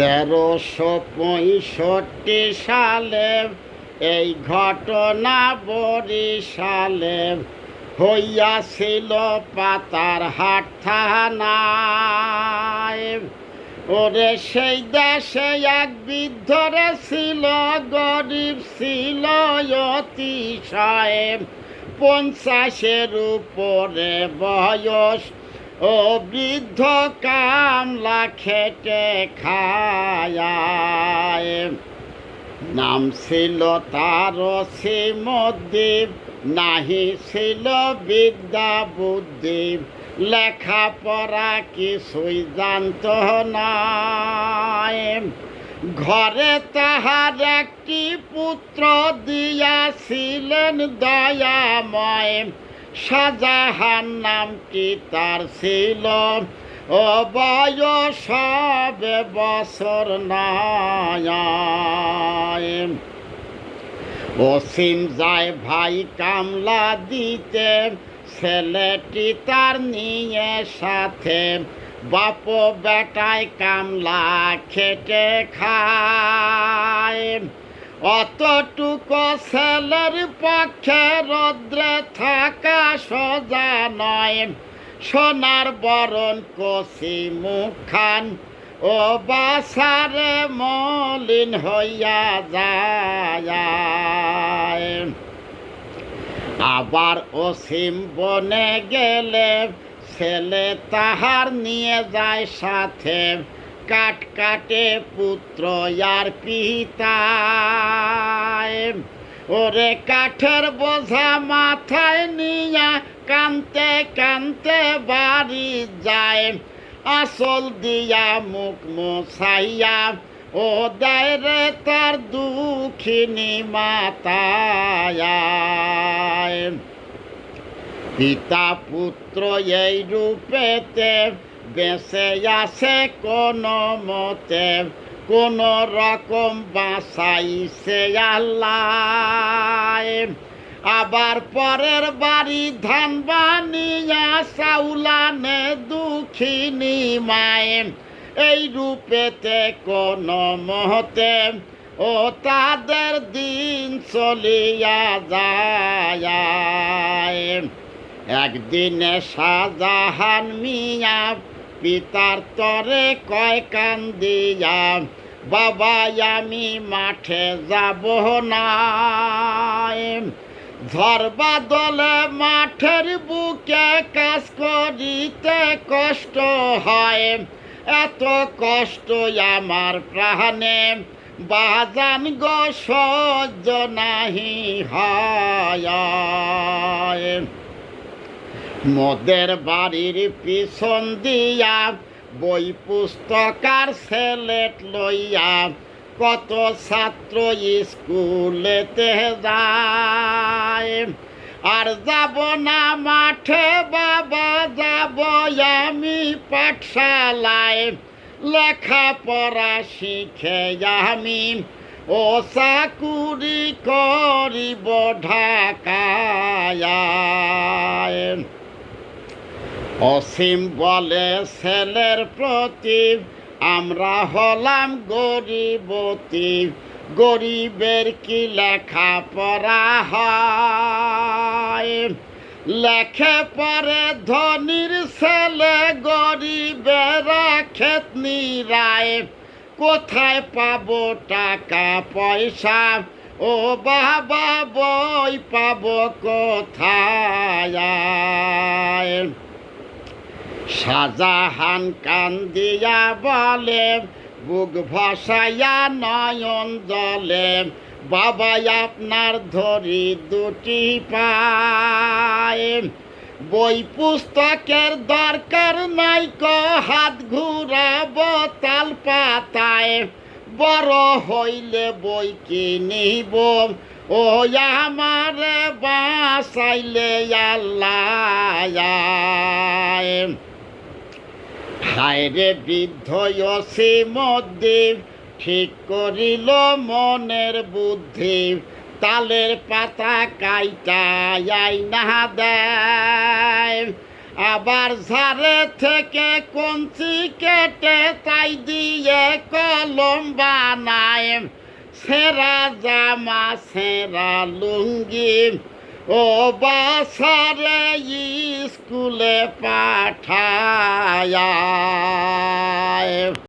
তেরোশো পঁয়ষট্টি সালে এই ঘটনা বরিশালে হইয়াছিল পাতার হাট থানায় ওরে সেই দেশে এক বৃদ্ধরে ছিল, গরিব ছিল অতিশয়। পঞ্চাশের উপরে বয়স ও বৃদ্ধ কামলা খেটে খায় নাম ছিল তার শ্রীমদ্বীপ নাহি ছিল বিদ্যা বুদ্ধি লেখাপড়া কিছুই জানত না ঘরে তাহার একটি পুত্র দিয়াছিলেন দয়াময়। শাহজাহান নামটি তার ছিল? ও বয়স বছর নয় অসীম যায় ভাই কামলা দিতে, ছেলেটি তার নিয়ে সাথে। বাপ বেটায় কামলা খেটে খায়। অতটুকু ছেলের পক্ষে রৌদ্রে থাকা সোজা নয়। সোনার বরণ কষি মুখান ও বাসারে মলিন হইয়া যায়। আবার অসীম বনে গেলে ছেলে তাহার নিয়ে যায় সাথে। কাট কাটে পুত্র আর পিতায়। ওরে কাঠের বোঝা মাথায় নিয়া কানতে কানতে বাড়ি যায়। আসল দিয়া মুখ মোছাইয়া, ও দেয় রে তার দুঃখিনী মাতায়। পিতা পুত্র এই রূপেতে বেঁচে আছে কোনো মতে, কোন রকম বাঁচাইছে আল্লাহ। আবার পরের বাড়ি ধান বানিয়া চাউলানে দুঃখিনী মায়, এই রূপেতে কোন মহতে ও তাদের দিন চলিয়া যায়। একদিনে শাহজাহান মিয়া পিতার তরে কয় কান্দিয়া বাবা, আমি মাঠে যাব না ঝড় বাদলে মাঠের বুকে কাজ করিতে কষ্ট হয়। এত কষ্ট আমার প্রাণে, বাজান গো সহ্য নাহি হয়। মোদের বাড়ির পিছন দিয়া বই পুস্তকার সেলেট লইয়া কত ছাত্র স্কুলেতে যায়। আর যাব না মাঠে, বাবা, যাব আমি পাঠশালায়। লেখাপড়া শিখে আমি ও চাকুরি করিব ঢাকায় অসীম বলে ছেলের প্রতি আমরা হলাম গরিবতী। গরিবের কি লেখাপড়া হয়? লেখে পরে ধনির ছেলে, গরিবেরা খেতনি রায় কোথায় পাবো টাকা, পয়সা? ও বাবা, বই পাবো কোথায়? শাহজাহান কান্দিয়া বলে, বুক ভাসাইয়া নয়ন জলে বাবা আপনার ধরি দুটি পায়। বই পুস্তকের দরকার নাই, ক হাত ঘুরাবো তাল পাতায়। বড় হইলে বই কিনিব ও আমারে বাসাইলে আল্লাহ হায়রে বৃদ্ধ অসীমদ্বীপ ঠিক করিল মনের বুদ্ধি, তালের পাতা কাইটা না দেয় আবার ঝাড়ে থেকে কঞ্চি কেটে তাই দিয়ে কলম বানায়। সেরা জামা, সেরা লুঙ্গি ও বাসারে স্কুলে পাঠায়।